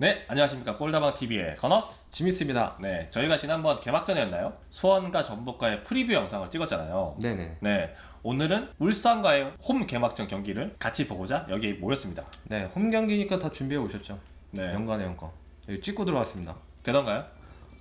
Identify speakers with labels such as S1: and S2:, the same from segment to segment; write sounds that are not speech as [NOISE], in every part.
S1: 네, 안녕하십니까. 골다방 TV의 건어스.
S2: 지미스입니다.
S1: 네, 저희가 지난번 개막전이었나요? 수원과 전북과의 프리뷰 영상을 찍었잖아요.
S2: 네네.
S1: 네, 오늘은 울산과의 홈 개막전 경기를 같이 보고자 여기 모였습니다.
S2: 네, 홈 경기니까 다 준비해 오셨죠?
S1: 네,
S2: 연관의 연관. 여기 찍고 들어왔습니다.
S1: 되던가요?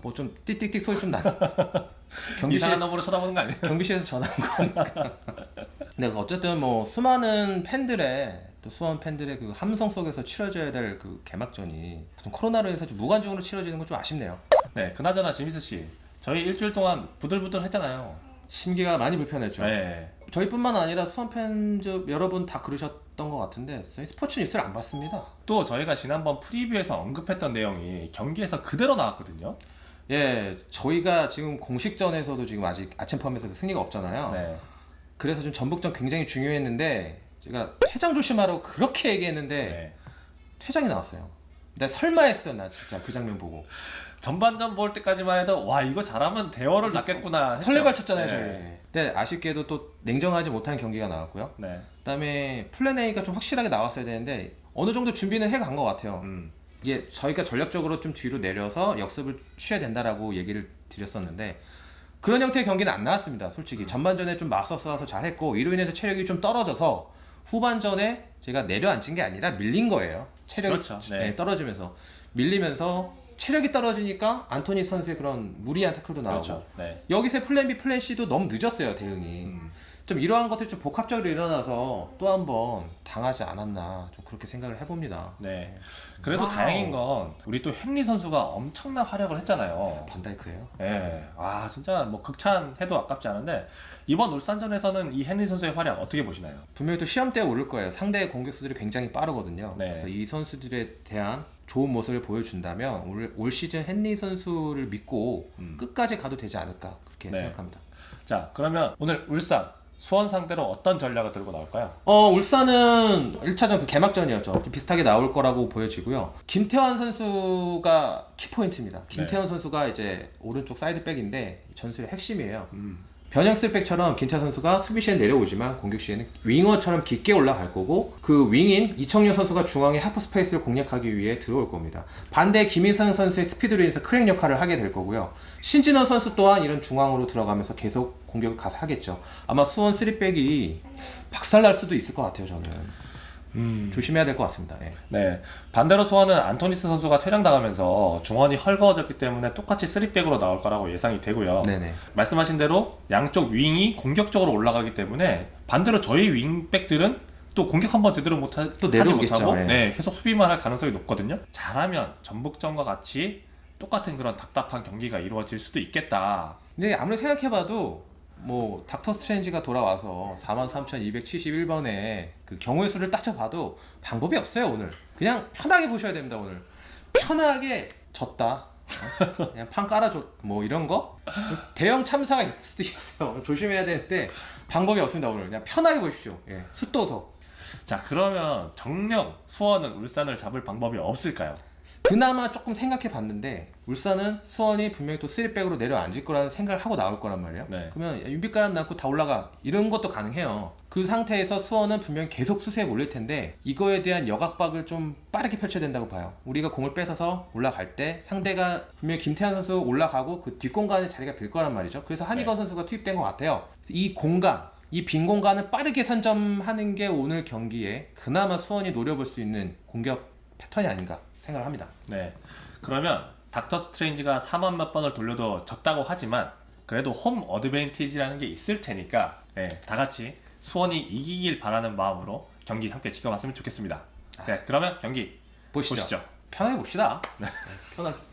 S2: 뭐 좀 띡띡띡 소리 좀 나. [LAUGHS] 경기실
S1: 이상한 놈으로 쳐다보는 거 아니에요?
S2: 경기실에서 전화한 거니까. [LAUGHS] 네, 어쨌든 뭐 수많은 팬들의 또 수원 팬들의 그 함성 속에서 치러져야 될 그 개막전이 좀 코로나로 인해서 좀 무관중으로 치러지는 건 좀 아쉽네요.
S1: 네, 그나저나 지미스 씨, 저희 일주일 동안 부들부들 했잖아요.
S2: 심기가 많이 불편했죠.
S1: 네,
S2: 저희뿐만 아니라 수원 팬 여러분 다 그러셨던 것 같은데 저희 스포츠 뉴스를 안 봤습니다.
S1: 또 저희가 지난번 프리뷰에서 언급했던 내용이 경기에서 그대로 나왔거든요.
S2: 예, 저희가 지금 공식전에서도 지금 아직 아침 펌에서도 승리가 없잖아요.
S1: 네,
S2: 그래서 좀 전북전 굉장히 중요했는데 제가 퇴장 조심하라고 그렇게 얘기했는데
S1: 네.
S2: 퇴장이 나왔어요. 나 설마 했어 나 진짜 그 장면 보고
S1: 전반전 볼 때까지만 해도 와 이거 잘하면 대어를 낳겠구나. 했죠.
S2: 설레발 쳤잖아요
S1: 네.
S2: 저희. 근데 아쉽게도 또 냉정하지 못한 경기가 나왔고요.
S1: 네,
S2: 그다음에 플랜 A가 좀 확실하게 나왔어야 되는데 어느 정도 준비는 해간 것 같아요.
S1: 음,
S2: 이게 저희가 전략적으로 좀 뒤로 내려서 역습을 취해야 된다라고 얘기를 드렸었는데 그런 형태의 경기는 안 나왔습니다. 솔직히 전반전에 좀 맞서 싸워서 잘했고 이로 인해서 체력이 좀 떨어져서 후반전에 제가 내려앉은 게 아니라 밀린 거예요. 체력이
S1: 그렇죠. 네.
S2: 네, 떨어지면서 밀리면서 체력이 떨어지니까 안토니 선수의 그런 무리한 태클도 나오고
S1: 그렇죠. 네.
S2: 여기서 플랜 B, 플랜 C도 너무 늦었어요 대응이.
S1: 음.
S2: 좀 이러한 것들이 좀 복합적으로 일어나서 또 한 번 당하지 않았나 좀 그렇게 생각을 해봅니다.
S1: 네. 그래도
S2: 와우.
S1: 다행인 건 우리 또 henry 선수가 엄청난 활약을 했잖아요.
S2: 반다이크예요.
S1: 예. 아, 진짜 뭐 극찬해도 아깝지 않은데 이번 울산전에서는 이 henry 선수의 활약 어떻게 보시나요?
S2: 분명히 또 시험대에 오를 거예요. 상대의 공격수들이 굉장히 빠르거든요.
S1: 네.
S2: 그래서 이 선수들에 대한 좋은 모습을 보여준다면 올, 올 시즌 헨리 선수를 믿고 끝까지 가도 되지 않을까 그렇게
S1: 음. 네.
S2: 생각합니다.
S1: 자, 그러면 오늘 울산 수원 상대로 어떤 전략을 들고 나올까요?
S2: 어 울산은 1차전 그 개막전이었죠. 좀 비슷하게 나올 거라고 보여지고요. 김태환 선수가 키포인트입니다. 김태환 선수가 이제 오른쪽 사이드백인데 전술의 핵심이에요. 변형 쓸백처럼 김태환 선수가 수비 시에 내려오지만 공격 시에는 윙어처럼 깊게 올라갈 거고 그 윙인 이청용 선수가 중앙의 하프 스페이스를 공략하기 위해 들어올 겁니다. 반대 김인상 선수의 스피드로 인해서 크랙 역할을 하게 될 거고요. 신진원 선수 또한 이런 중앙으로 들어가면서 계속 공격을 가서 하겠죠. 아마 수원 3백이 박살날 수도 있을 것 같아요, 저는. 조심해야 될 것 같습니다. 예.
S1: 네. 반대로 수원은 안토니스 선수가 퇴장당하면서 중원이 헐거워졌기 때문에 똑같이 3백으로 나올 거라고 예상이 되고요.
S2: 네네.
S1: 말씀하신 대로 양쪽 윙이 공격적으로 올라가기 때문에 반대로 저희 윙백들은 또 공격 한번 제대로 못하
S2: 또 내려오겠죠,
S1: 하지 못하고
S2: 예.
S1: 네, 계속 수비만 할 가능성이 높거든요. 잘하면 전북전과 같이 똑같은 그런 답답한 경기가 이루어질 수도 있겠다.
S2: 근데 아무리 생각해봐도 뭐 닥터 스트레인지가 돌아와서 43,271번에 그 경우의 수를 따져봐도 방법이 없어요 오늘. 그냥 편하게 보셔야 됩니다 오늘. 편하게 졌다. 어? 그냥 판 깔아줘 뭐 이런 거 대형 참사가 있을 수도 있어요 조심해야 되는데 방법이 없습니다 오늘 그냥 편하게 보십시오 예. 숫도서
S1: 자, 그러면 정령 수원은 울산을 잡을 방법이 없을까요?
S2: 그나마 조금 생각해 봤는데 울산은 수원이 분명히 또 3백으로 내려앉을 거라는 생각을 하고 나올 거란 말이에요.
S1: 네.
S2: 그러면 윤빛가람 남고 다 올라가 이런 것도 가능해요. 그 상태에서 수원은 분명히 계속 수세에 몰릴 텐데 이거에 대한 역압박을 좀 빠르게 펼쳐야 된다고 봐요. 우리가 공을 뺏어서 올라갈 때 상대가 분명히 김태환 선수 올라가고 그 뒷공간에 자리가 빌 거란 말이죠. 그래서 한희건 선수가 투입된 것 같아요. 이 공간 이빈 공간을 빠르게 선점하는 게 오늘 경기에 그나마 수원이 노려볼 수 있는 공격 패턴이 아닌가 생각을 합니다.
S1: 네. 그러면 닥터 스트레인지가 4만 몇 번을 돌려도 졌다고 하지만 그래도 홈 어드밴티지라는 게 있을 테니까 네, 다 같이 수원이 이기길 바라는 마음으로 경기 함께 지켜봤으면 좋겠습니다. 네, 그러면 경기
S2: 보시죠.
S1: 보시죠.
S2: 편하게 봅시다. 편하게.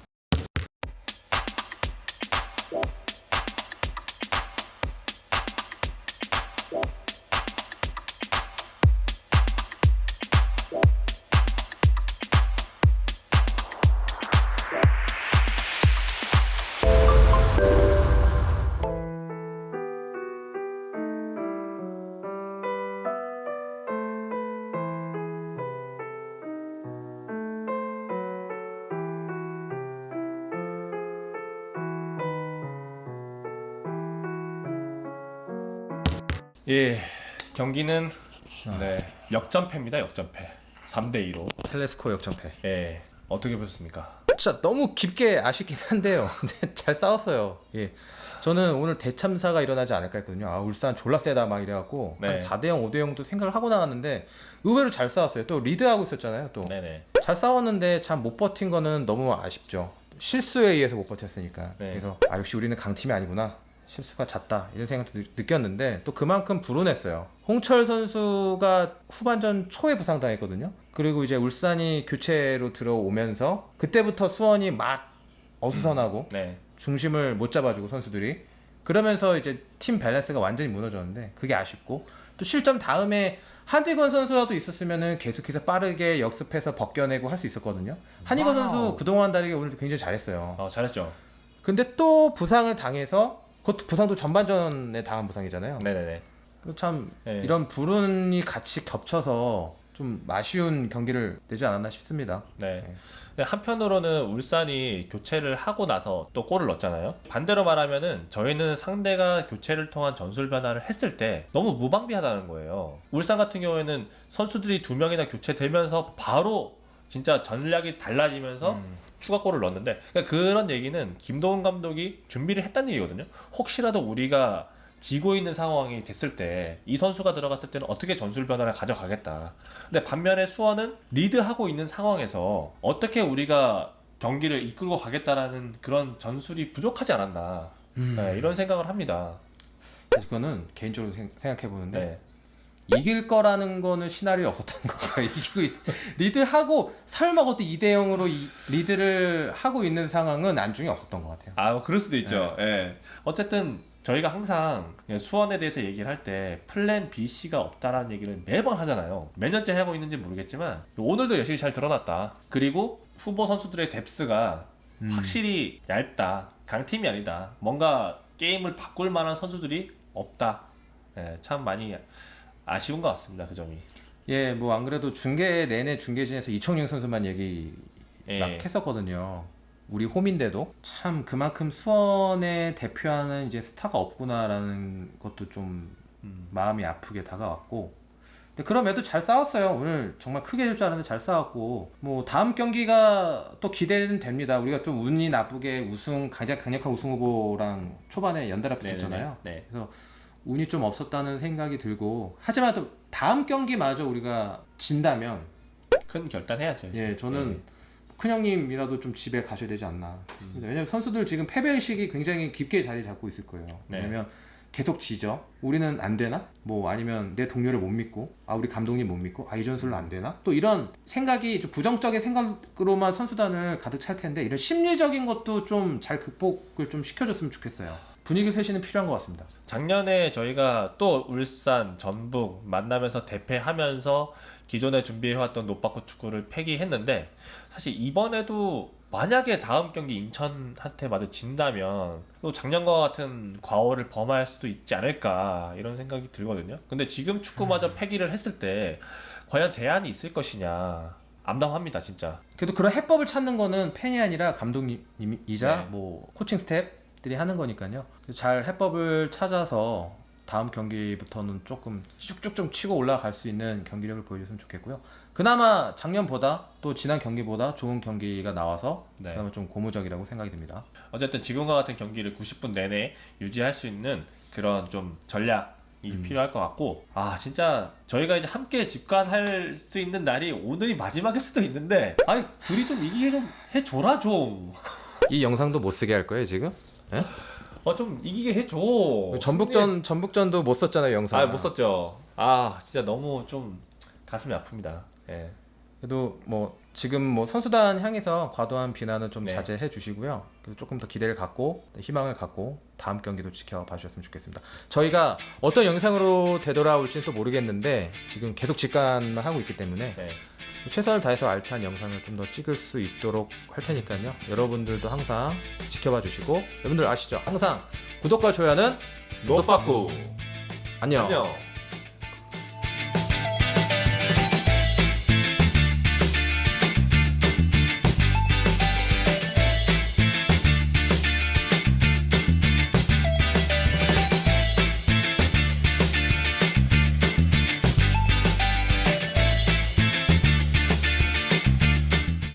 S1: 예, 경기는 네, 역전패입니다. 역전패. 3대 2로.
S2: 텔레스코 역전패.
S1: 예. 어떻게 보셨습니까?
S2: 진짜 너무 깊게 아쉽긴 한데요. [LAUGHS] 근데 잘 싸웠어요. 예. 저는 오늘 대참사가 일어나지 않을까 했거든요. 아, 울산 졸라 세다 막 이래갖고
S1: 네.
S2: 한 4대 0, 5대 0도 생각을 하고 나갔는데 의외로 잘 싸웠어요. 또 리드하고 있었잖아요. 또잘
S1: 네네.
S2: 싸웠는데 참 못 버틴 거는 너무 아쉽죠. 실수에 의해서 못 버텼으니까.
S1: 네.
S2: 그래서 아 역시 우리는 강팀이 아니구나. 실수가 잦다 이런 생각도 느- 느꼈는데 또 그만큼 불운했어요. 홍철 선수가 후반전 초에 부상당했거든요. 그리고 이제 울산이 교체로 들어오면서 그때부터 수원이 막 어수선하고
S1: 네.
S2: 중심을 못 잡아주고 선수들이 그러면서 이제 팀 밸런스가 완전히 무너졌는데 그게 아쉽고 또 실점 다음에 한디건 선수라도 있었으면은 계속해서 빠르게 역습해서 벗겨내고 할 수 있었거든요. 한디건
S1: 와우.
S2: 선수 그동안 다르게 오늘 굉장히 잘했어요.
S1: 어, 잘했죠.
S2: 근데 또 부상을 당해서 그것도 부상도 전반전에 당한 부상이잖아요.
S1: 네네네.
S2: 그참
S1: 네.
S2: 이런 불운이 같이 겹쳐서 좀 아쉬운 경기를 내지 않았나 싶습니다.
S1: 네.
S2: 네.
S1: 근데 한편으로는 울산이 교체를 하고 나서 또 골을 넣었잖아요. 반대로 말하면은 저희는 상대가 교체를 통한 전술 변화를 했을 때 너무 무방비하다는 거예요. 울산 같은 경우에는 선수들이 두 명이나 교체되면서 바로 진짜 전략이 달라지면서 추가골을 넣었는데 그러니까 그런 얘기는 김도훈 감독이 준비를 했다는 얘기거든요. 혹시라도 우리가 지고 있는 상황이 됐을 때 이 선수가 들어갔을 때는 어떻게 전술 변화를 가져가겠다. 근데 반면에 수원은 리드하고 있는 상황에서 어떻게 우리가 경기를 이끌고 가겠다라는 그런 전술이 부족하지 않았나. 네, 이런 생각을 합니다.
S2: 그래서 그거는 개인적으로 생각해 보는데
S1: 네.
S2: 이길 거라는 거는 시나리오에 없었다는 [LAUGHS] 거예요. 이기고 있, 리드하고 설마 그것도 2대 0으로 리드를 하고 있는 상황은 안중에 없었던 것 같아요.
S1: 아, 뭐 그럴 수도 있죠. 예. 어쨌든 저희가 항상 수원에 대해서 얘기를 할 때 플랜 B, C가 없다라는 얘기를 매번 하잖아요. 몇 년째 하고 있는지 모르겠지만 오늘도 여실히 잘 드러났다. 그리고 후보 선수들의 뎁스가 확실히 얇다. 강팀이 아니다. 뭔가 게임을 바꿀 만한 선수들이 없다. 예, 참 많이 아쉬운 것 같습니다. 그 점이.
S2: 예, 뭐 안 그래도 중계 내내 중계진에서 이청용 선수만 얘기
S1: 예.
S2: 막 했었거든요. 우리 홈인데도 참 그만큼 수원에 대표하는 이제 스타가 없구나라는 것도 좀 마음이 아프게 다가왔고 근데 그럼에도 잘 싸웠어요. 오늘 정말 크게 될 줄 알았는데 잘 싸웠고 뭐 다음 경기가 또 기대는 됩니다. 우리가 좀 운이 나쁘게 우승 가장 강력한 우승 후보랑 초반에 연달아 붙었잖아요.
S1: 네.
S2: 그래서 운이 좀 없었다는 생각이 들고 하지만 또 다음 경기마저 우리가 진다면
S1: 큰 결단해야죠. 이제.
S2: 예 저는 큰 형님이라도 좀 집에 가셔야 되지 않나 싶습니다. 왜냐면 선수들 지금 패배 의식이 굉장히 깊게 자리 잡고 있을 거예요.
S1: 네.
S2: 왜냐면 계속 지죠. 우리는 안 되나? 뭐 아니면 내 동료를 못 믿고 아 우리 감독님 못 믿고 아 이 전술로 안 되나? 또 이런 생각이 좀 부정적인 생각으로만 선수단을 가득 찰 텐데 이런 심리적인 것도 좀 잘 극복을 좀 시켜줬으면 좋겠어요. 분위기 쇄신은 필요한 것 같습니다.
S1: 작년에 저희가 또 울산, 전북 만나면서 대패하면서 기존에 준비해왔던 노빠꾸 축구를 폐기했는데 사실 이번에도 만약에 다음 경기 인천한테 마저 진다면 또 작년과 같은 과오를 범할 수도 있지 않을까 이런 생각이 들거든요. 근데 지금 축구마저 폐기를 했을 때 과연 대안이 있을 것이냐 암담합니다 진짜.
S2: 그래도 그런 해법을 찾는 거는 팬이 아니라 감독님이자
S1: 네.
S2: 뭐 코칭 스텝 들이 하는 거니까요. 잘 해법을 찾아서 다음 경기부터는 조금 쭉쭉 좀 치고 올라갈 수 있는 경기력을 보여줬으면 좋겠고요. 그나마 작년보다 또 지난 경기보다 좋은 경기가 나와서
S1: 네.
S2: 그나마 좀 고무적이라고 생각이 듭니다.
S1: 어쨌든 지금과 같은 경기를 90분 내내 유지할 수 있는 그런 좀 전략이 필요할 것 같고 아 진짜 저희가 이제 함께 집간할 수 있는 날이 오늘이 마지막일 수도 있는데 아니 둘이 좀 이기게 좀 해줘라 좀.
S2: 이 영상도 못 쓰게 할 거예요 지금?
S1: 어좀 이기게 해줘.
S2: 전북전 전북전도 못 썼잖아요 영상.
S1: 아못 썼죠. 아 진짜 너무 좀 가슴이 아픕니다. 예.
S2: 그래도 뭐 지금 뭐 선수단 향해서 과도한 비난은 좀
S1: 네.
S2: 자제해 주시고요. 조금 더 기대를 갖고 희망을 갖고 다음 경기도 지켜봐 주셨으면 좋겠습니다. 저희가 어떤 영상으로 되돌아올지는 또 모르겠는데 지금 계속 직관만 하고 있기 때문에
S1: 네.
S2: 최선을 다해서 알찬 영상을 좀 더 찍을 수 있도록 할 테니까요. 여러분들도 항상 지켜봐 주시고 여러분들 아시죠? 항상 구독과 좋아요는
S1: 노빠꾸.
S2: 안녕.
S1: 안녕.